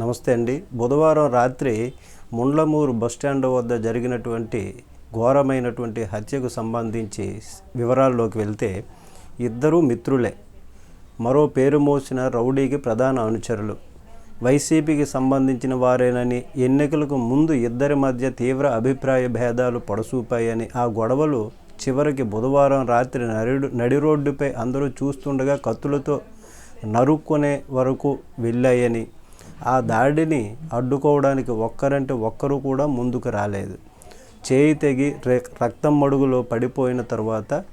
నమస్తే అండి. బుధవారం రాత్రి ముండ్లమూరు బస్టాండ్ వద్ద జరిగినటువంటి ఘోరమైనటువంటి హత్యకు సంబంధించి వివరాల్లోకి వెళ్తే ఇద్దరూ మిత్రులే. మరో పేరు మోసిన రౌడీకి ప్రధాన అనుచరులు. వైసీపీకి సంబంధించిన వారేనని ఎన్నికలకు ముందు ఇద్దరి మధ్య తీవ్ర అభిప్రాయ భేదాలు పొడసూపాయని ఆ గొడవలు చివరికి బుధవారం రాత్రి నడి నడి రోడ్డుపై అందరూ చూస్తుండగా కత్తులతో నరుక్కునే వరకు వెళ్ళాయని ఆ దాడిని అడ్డుకోవడానికి ఒక్కరంటే ఒక్కరు కూడా ముందుకు రాలేదు. చేయి తెగి రక్తం మడుగులో పడిపోయిన తర్వాత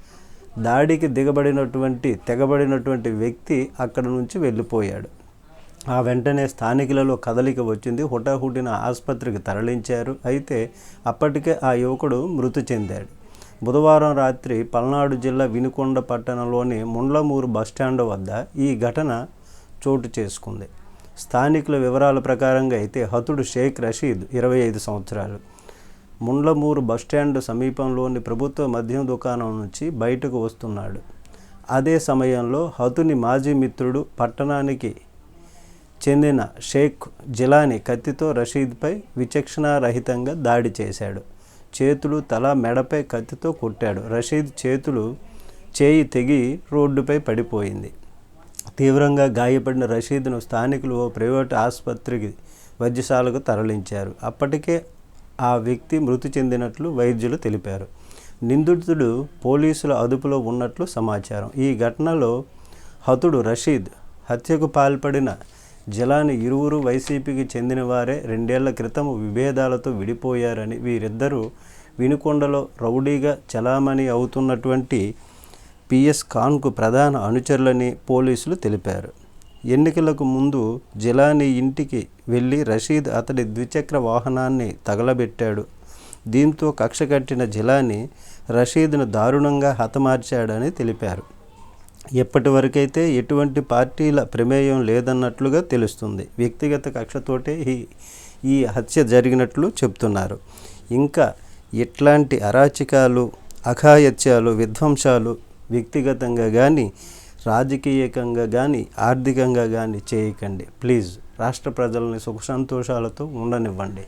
దాడికి దిగబడినటువంటి తెగబడినటువంటి వ్యక్తి అక్కడ నుంచి వెళ్ళిపోయాడు. ఆ వెంటనే స్థానికులలో కదలిక వచ్చింది. హుటాహుటిన ఆసుపత్రికి తరలించారు. అయితే అప్పటికే ఆ యువకుడు మృతి చెందాడు. బుధవారం రాత్రి పల్నాడు జిల్లా వినుకొండ పట్టణంలోని ముండ్లమూరు బస్టాండ్ వద్ద ఈ ఘటన చోటు చేసుకుంది. స్థానికుల వివరాల ప్రకారంగా అయితే హతుడు షేక్ రషీద్ ఇరవై ఐదు సంవత్సరాలు. ముండ్లమూరు బస్టాండ్ సమీపంలోని ప్రభుత్వ మద్యం దుకాణం నుంచి బయటకు వస్తున్నాడు. అదే సమయంలో హతుని మాజీ మిత్రుడు పట్టణానికి చెందిన షేక్ జిలాని కత్తితో రషీద్పై విచక్షణారహితంగా దాడి చేశాడు. చేతులు తల మెడపై కత్తితో కొట్టాడు. రషీద్ చేతులు చేయి తెగి రోడ్డుపై పడిపోయింది. తీవ్రంగా గాయపడిన రషీద్ను స్థానికులు ఓ ప్రైవేట్ ఆసుపత్రికి వైద్యశాలకు తరలించారు. అప్పటికే ఆ వ్యక్తి మృతి చెందినట్లు వైద్యులు తెలిపారు. నిందితుడు పోలీసుల అదుపులో ఉన్నట్లు సమాచారం. ఈ ఘటనలో హతుడు రషీద్ హత్యకు పాల్పడిన జలాని ఇరువురు వైసీపీకి చెందిన వారే రెండేళ్ళ క్రితం విభేదాలతో విడిపోయారని వీరిద్దరూ వినుకొండలో రౌడీగా చలామణి అవుతున్నటువంటి పిఎస్ ఖాన్కు ప్రధాన అనుచరులని పోలీసులు తెలిపారు. ఎన్నికలకు ముందు జిలానీ ఇంటికి వెళ్ళి రషీద్ అతడి ద్విచక్ర వాహనాన్ని తగలబెట్టాడు. దీంతో కక్ష కట్టిన జిలానీ రషీద్ను దారుణంగా హతమార్చాడని తెలిపారు. ఎప్పటి వరకైతే ఎటువంటి పార్టీల ప్రమేయం లేదన్నట్లుగా తెలుస్తుంది. వ్యక్తిగత కక్షతోటే ఈ ఈ హత్య జరిగినట్లు చెప్తున్నారు. ఇంకా ఇట్లాంటి అరాచకాలు అఘాయత్యాలు విధ్వంసాలు వ్యక్తిగతంగా కానీ రాజకీయకంగా కానీ ఆర్థికంగా కానీ చేయకండి. ప్లీజ్ రాష్ట్ర ప్రజల్ని సుఖ సంతోషాలతో ఉండనివ్వండి.